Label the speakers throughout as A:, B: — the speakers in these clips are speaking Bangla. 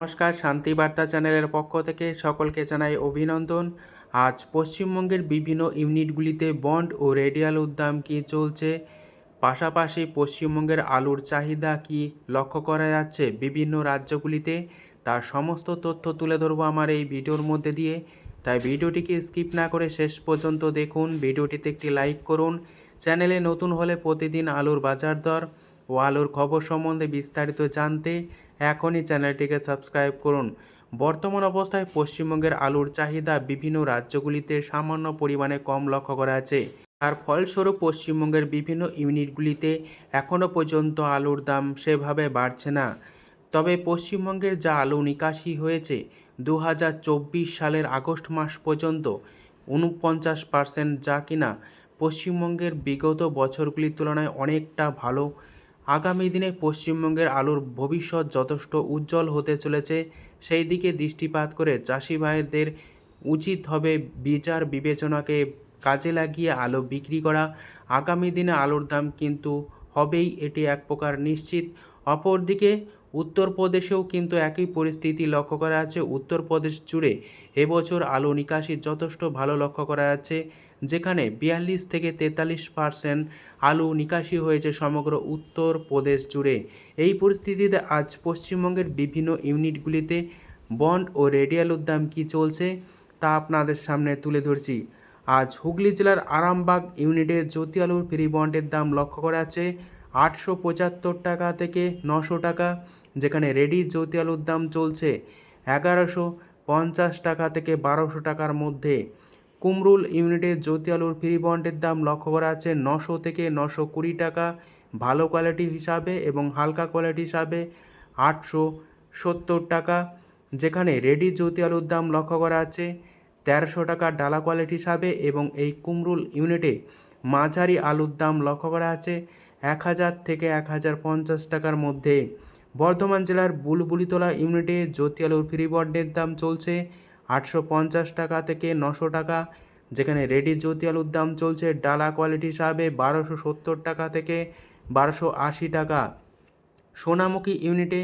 A: নমস্কার, শান্তি বার্তা চ্যানেলের পক্ষ থেকে সকলকে জানাই অভিনন্দন। আজ পশ্চিমবঙ্গের বিভিন্ন ইউনিটগুলিতে বন্ড ও রেডিয়াল উদ্যাম কী চলছে? পাশাপাশি পশ্চিমবঙ্গের আলুর চাহিদা কি লক্ষ্য করা যাচ্ছে বিভিন্ন রাজ্যগুলিতে? তার সমস্ত তথ্য তুলে ধরবো আমার এই ভিডিওর মধ্যে দিয়ে। তাই ভিডিওটিকে স্কিপ না করে শেষ পর্যন্ত দেখুন। ভিডিওটিতে একটি লাইক করুন। চ্যানেলে নতুন হলে প্রতিদিন আলুর বাজার দর ও আলুর খবর সম্বন্ধে বিস্তারিত জানতে এখনই চ্যানেলটিকে সাবস্ক্রাইব করুন। বর্তমান অবস্থায় পশ্চিমবঙ্গের আলুর চাহিদা বিভিন্ন রাজ্যগুলিতে সামান্য পরিমাণে কম লক্ষ্য করা আছে তার ফলস্বরূপ পশ্চিমবঙ্গের বিভিন্ন ইউনিটগুলিতে এখনও পর্যন্ত আলুর দাম সেভাবে বাড়ছে না। তবে পশ্চিমবঙ্গের যা আলু নিকাশি হয়েছে দু হাজার চব্বিশ সালের আগস্ট মাস পর্যন্ত উনপঞ্চাশ পার্সেন্ট যা কিনা পশ্চিমবঙ্গের বিগত বছরগুলির তুলনায় অনেকটা ভালো আগামী দিনে পশ্চিমবঙ্গের আলুর ভবিষ্যৎ যথেষ্ট উজ্জ্বল হতে চলেছে। সেই দিকে দৃষ্টিপাত করে চাষি ভাইদের উচিত হবে বিচার বিবেচনাকে কাজে লাগিয়ে আলু বিক্রি করা। আগামী দিনে আলুর দাম কিন্তু হবেই, এটি এক প্রকার নিশ্চিত। অপরদিকে উত্তরপ্রদেশেও কিন্তু একই পরিস্থিতি লক্ষ্য করা যাচ্ছে। উত্তরপ্রদেশ জুড়ে এবছর আলু নিকাশি যথেষ্ট ভালো লক্ষ্য করা যাচ্ছে, যেখানে বিয়াল্লিশ থেকে তেতাল্লিশ পার্সেন্ট আলু নিকাশি হয়েছে সমগ্র উত্তরপ্রদেশ জুড়ে। এই পরিস্থিতিতে আজ পশ্চিমবঙ্গের বিভিন্ন ইউনিটগুলিতে বন্ড ও রেডিয়াল উদ্যাম কী চলছে, তা আপনাদের সামনে তুলে ধরছি। আজ হুগলি জেলার আরামবাগ ইউনিটে জ্যোতি আলুর ফ্রি বন্ডের দাম লক্ষ্য করা আছে আটশো পঁচাত্তর টাকা থেকে নশো টাকা, যেখানে রেডি জ্যোতি আলুর দাম চলছে এগারোশো পঞ্চাশ টাকা থেকে বারোশো টাকার মধ্যে। কুমরুল ইউনিটে জ্যোতি আলুর ফ্রি বন্ডের দাম লক্ষ্য করা আছে নশো থেকে নশো কুড়ি টাকা। ভালো কোয়ালিটি হিসাবে এবং হালকা কোয়ালিটি হিসাবে আটশো সত্তর টাকা, যেখানে রেডি জ্যোতি আলুর দাম লক্ষ্য করা আছে তেরোশো টাকা ডালা কোয়ালিটি হিসাবে এবং এই কুমরুল ইউনিটে মাঝারি আলুর দাম লক্ষ্য করা আছে এক হাজার থেকে এক হাজার পঞ্চাশ টাকার মধ্যে। বর্ধমান জেলার বুলবুলিতলা ইউনিটে জ্যোতি ফ্রি বন্ডের দাম চলছে আটশো পঞ্চাশ টাকা থেকে নশো টাকা, যেখানে রেডি জ্যোতি আলুর দাম চলছে ডালা কোয়ালিটি হিসাবে বারোশো সত্তর টাকা থেকে বারোশো আশি টাকা। সোনামুখী ইউনিটে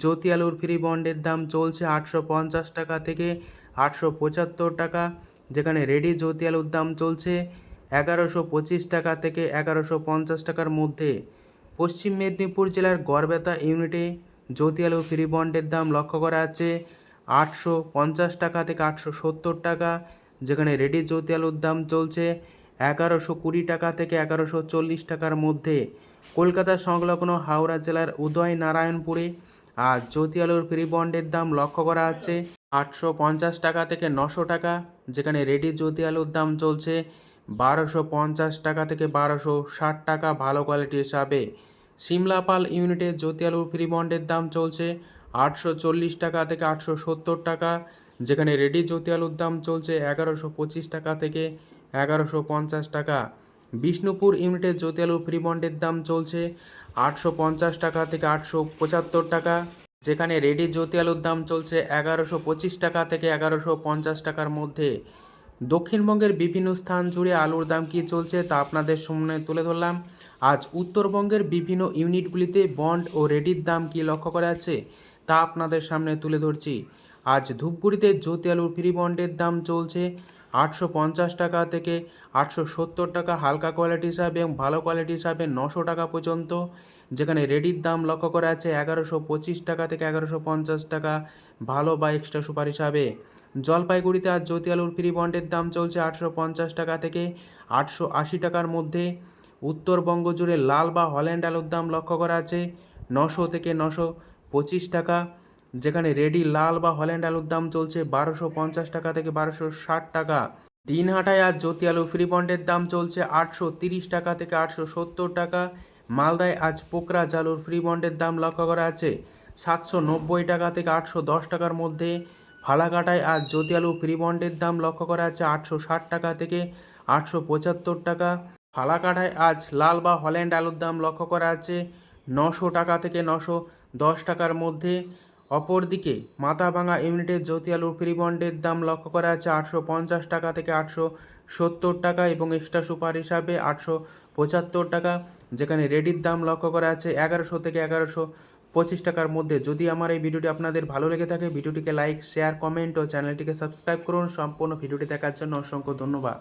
A: জ্যোতি আলুর ফ্রি বন্ডের দাম চলছে আটশো পঞ্চাশ টাকা থেকে আটশো পঁচাত্তর টাকা, যেখানে রেডি জ্যোতি আলুর দাম চলছে এগারোশো পঁচিশ টাকা থেকে এগারোশো পঞ্চাশ টাকার মধ্যে পশ্চিম মেদিনীপুর জেলার গড়বেতা ইউনিটে জ্যোতি আলুর ফ্রি বন্ডের দাম লক্ষ্য করা আছে। আটশো পঞ্চাশ টাকা থেকে আটশো সত্তর টাকা, যেখানে রেডি জ্যোতি আলুর দাম চলছে এগারোশো কুড়ি টাকা থেকে এগারোশো চল্লিশ টাকার মধ্যে। কলকাতা সংলগ্ন হাওড়া জেলার উদয় নারায়ণপুরে আর জ্যোতি আলুর ফ্রি বন্ডের দাম লক্ষ্য করা আছে। আটশো পঞ্চাশ টাকা থেকে নশো টাকা, যেখানে রেডি জ্যোতি আলুর দাম চলছে বারোশো পঞ্চাশ টাকা থেকে বারোশো ষাট টাকা ভালো কোয়ালিটি হিসাবে সিমলাপাল ইউনিটে জ্যোতি ফ্রি বন্ডের দাম চলছে আটশো চল্লিশ টাকা থেকে আটশো সত্তর টাকা, যেখানে রেডি জ্যোতি আলুর দাম চলছে এগারোশো পঁচিশ টাকা থেকে এগারোশো পঞ্চাশ টাকা। বিষ্ণুপুর ইউনিটে জ্যোতি আলুর ফ্রি বন্ডের দাম চলছে আটশো পঞ্চাশ টাকা থেকে আটশো পঁচাত্তর টাকা, যেখানে রেডি জ্যোতি আলুর দাম চলছে এগারোশো পঁচিশ টাকা থেকে এগারোশো পঞ্চাশ টাকার মধ্যে। দক্ষিণবঙ্গের বিভিন্ন স্থান জুড়ে আলুর দাম কী চলছে তা আপনাদের সামনে তুলে ধরলাম। আজ উত্তরবঙ্গের বিভিন্ন ইউনিটগুলিতে বন্ড ও রেডির দাম কী লক্ষ্য করা আছে তা আপনাদের সামনে তুলে ধরছি। আজ ধূপগুড়িতে জ্যোতি আলুর ফ্রি বন্ডের দাম চলছে আটশো পঞ্চাশ টাকা থেকে আটশো সত্তর টাকা হালকা কোয়ালিটি হিসাবে এবং ভালো কোয়ালিটি হিসাবে নশো টাকা পর্যন্ত, যেখানে রেডির দাম লক্ষ্য করা আছে এগারোশো পঁচিশ টাকা থেকে এগারোশো পঞ্চাশ টাকা, ভালো বা এক্সট্রা সুপার হিসাবে। জলপাইগুড়িতে আজ জ্যোতি আলুর ফ্রি বন্ডের দাম চলছে আটশো পঞ্চাশ টাকা থেকে আটশো আশি টাকার মধ্যে। উত্তরবঙ্গ জুড়ে লাল বা হল্যান্ড আলুর দাম লক্ষ্য করা আছে নশো থেকে নশো পঁচিশ টাকা। যেখানে রেডি লাল বা হল্যান্ড আলুর দাম চলছে বারোশো পঞ্চাশ টাকা থেকে বারোশো ষাট টাকা। দিনহাটায় আজ জ্যোতি আলু ফ্রি বন্ডের দাম চলছে আটশো তিরিশ টাকা থেকে আটশো সত্তর টাকা। মালদায় আজ পোকরা জালুর ফ্রি বন্ডের দাম লক্ষ্য করা আছে সাতশো নব্বই টাকা থেকে আটশো দশ টাকার মধ্যে। ফালাকাটায় আজ জ্যোতি আলু ফ্রি বন্ডের দাম লক্ষ্য করা আছে আটশো ষাট টাকা থেকে আটশো পঁচাত্তর টাকা। ফালাকাটায় আজ লাল বা হল্যান্ড আলুর দাম লক্ষ্য করা আছে নশো টাকা থেকে নশো দশ টাকার মধ্যে। অপরদিকে, মাথাভাঙা ইউনিটের জ্যোতি আলুর ফ্রি বন্ডের দাম লক্ষ্য করা আছে আটশো পঞ্চাশ টাকা থেকে আটশো সত্তর টাকা এবং এক্সট্রা সুপার হিসাবে আটশো পঁচাত্তর টাকা, যেখানে রেডির দাম লক্ষ্য করা আছে এগারোশো থেকে এগারোশো পঁচিশ টাকার মধ্যে। যদি আমার এই ভিডিওটি আপনাদের ভালো লেগে থাকে, ভিডিওটিকে লাইক, শেয়ার, কমেন্ট ও চ্যানেলটিকে সাবস্ক্রাইব করুন। সম্পূর্ণ ভিডিওটি দেখার জন্য অসংখ্য ধন্যবাদ।